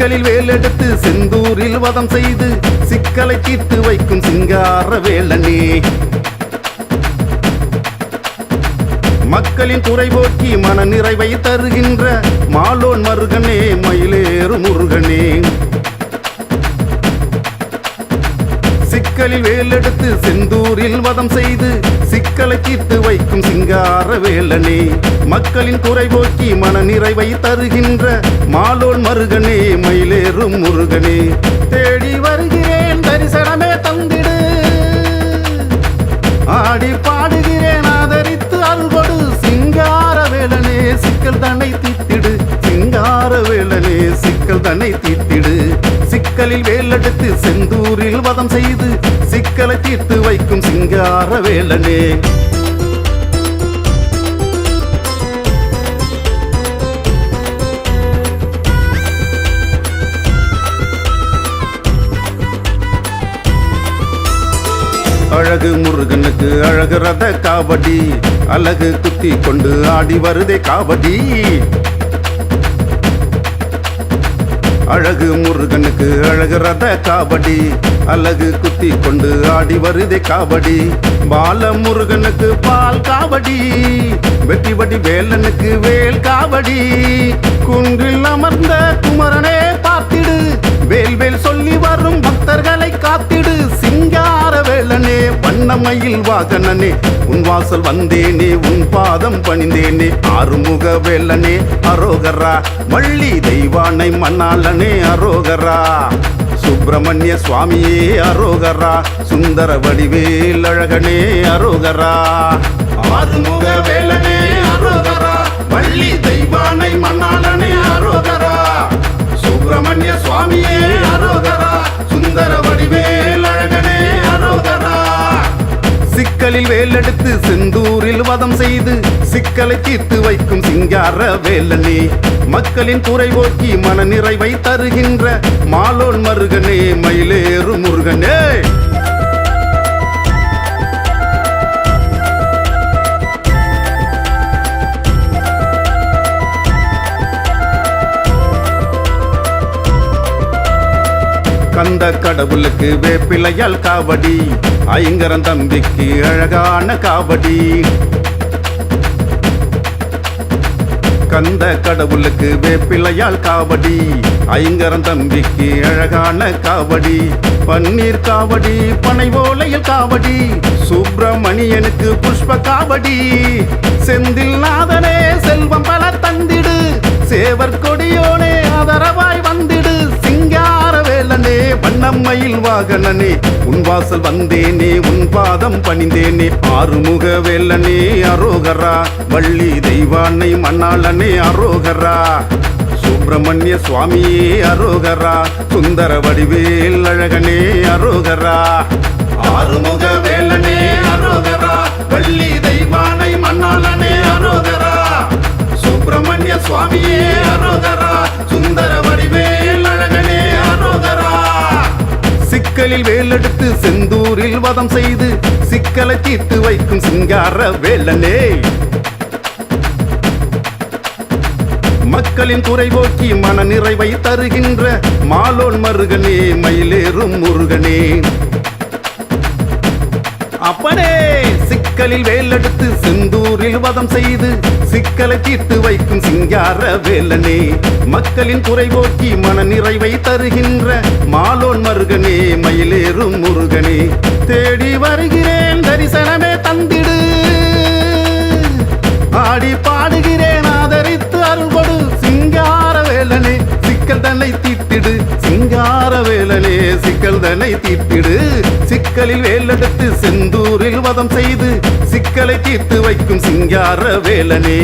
சிக்கலில் வேலெடுத்து செந்தூரில் வதம் செய்து சிக்கலை தீர்த்து வைக்கும் சிங்கார வேலனே. மக்களின் குறை போக்கி மன நிறைவை தருகின்ற மாலோன் மருகனே மயிலேறு முருகனே. சிக்கலில் வேலெடுத்து செந்தூரில் வதம் செய்து மக்களை தீர்த்து வைக்கும் சிங்கார வேலனே மக்களின் குறை போக்கி மன நிறைவை தருகின்ற மாலோன் மருகனே மயிலேறும் முருகனே. தேடி வருகிறேன் தரிசனமே தந்திடு. ஆடி பாடுகிறேன் ஆதரித்து அல்கொடு சிங்கார வேலனே சிக்கல் தன்னை தீர்த்திடு. சிங்கார வேலனே சிக்கல் தன்னை தீர்த்திடு. சிக்கலில் வேலெடுத்து செந்தூரில் வதம் செய்து சிக்கலை தீர்த்து வைக்கும் சிங்கார வேலனே. அழகு முருகனுக்கு அழகு ரத காவடி அழகு குத்தி கொண்டு ஆடி வருதே காவடி. அழகு முருகனுக்கு அழகு ரத காபடி அழகு குத்தி கொண்டு ஆடி வருதே காபடி பால முருகனுக்கு பால் காவடி. வெற்றிவடி வேலனுக்கு வேல் காவடி. குன்றில் அமர்ந்த குமரனே மயில் வாகனனே உன் வாசல் வந்தேனே உன் பாதம் பணிந்தேனே. ஆறுமுக வேலனே அரோகரா. வள்ளி தெய்வானை மண்ணாளனே அரோகரா. சுப்பிரமணிய சுவாமியே அரோகரா. சுந்தர வடிவேல் அழகனே அரோகரா. ஆறுமுக வேலனே அரோகரா. வள்ளி தெய்வானை மண்ணாளனே சிக்கலில் வேலெடுத்து செந்தூரில் வதம் செய்து சிக்கலை தீர்த்து வைக்கும் சிங்கார வேலனே. மக்களின் குறை போக்கி மன நிறைவை தருகின்ற மாலோன் மருகனே மயிலேறு முருகனே. கந்த கடவுளுக்கு வேப்பிலையால் காவடி. ஐங்கரன் தம்பிக்கு அழகான காவடி. கந்த கடவுளுக்கு வேப்பிலையால் காவடி. ஐங்கரன் தம்பிக்கு அழகான காவடி. பன்னீர் காவடி பனை ஓலையில் காவடி. சுப்பிரமணியனுக்கு புஷ்ப காவடி. செந்தில் நாதனே செல்வம் பல தந்திடு. சேவர் கொடியோனே ஆதரவாய் மயில் வாகனனே உன் வாசல் வந்தேனே உன் பாதம் பணிந்தேனே ஆறுமுக வேலனே அரோகரா. வள்ளி தெய்வானை மண்ணாளனே அரோகரா. சுப்பிரமணிய சுவாமியே அரோகரா. சுந்தர வடிவேல் அழகனே அரோகரா. ஆறுமுக வேலனே அரோகரா. வள்ளி தெய்வானை மண்ணாளனே அரோகரா. சுப்பிரமணிய சுவாமியே அரோகரா. சிக்கலில் வேலெடுத்து செந்தூரில் வதம் செய்து சிக்கலை தீர்த்து வைக்கும் சிங்கார வேலனே. மக்களின் குறை போக்கி மன நிறைவை தருகின்ற மாலோன் மருகனே மயிலேறும் முருகனே. அப்பனே சிக்கலில் வேலெடுத்து செந்தூரில் வதம் செய்து சிக்கலை தீர்த்து வைக்கும் சிங்கார வேலனே. மக்களின் குறை போக்கி மன நிறைவை தருகின்ற மருகனே மயிலேறும் முருகனே. தேடி வருகிறேன் தரிசனமே தந்திடு. ஆடி பாடுகிறேன் ஆதரித்து அருள்படு. சிங்கார வேலனே சிக்கல் தன்னை தீர்த்திடு சிங்கார வேலனே சிக்கல் தன்னை தீர்த்திடு சிக்கலில் வேலெடுத்து செந்தூரில் வதம் செய்து சிக்கலை தீர்த்து வைக்கும் சிங்கார வேலனே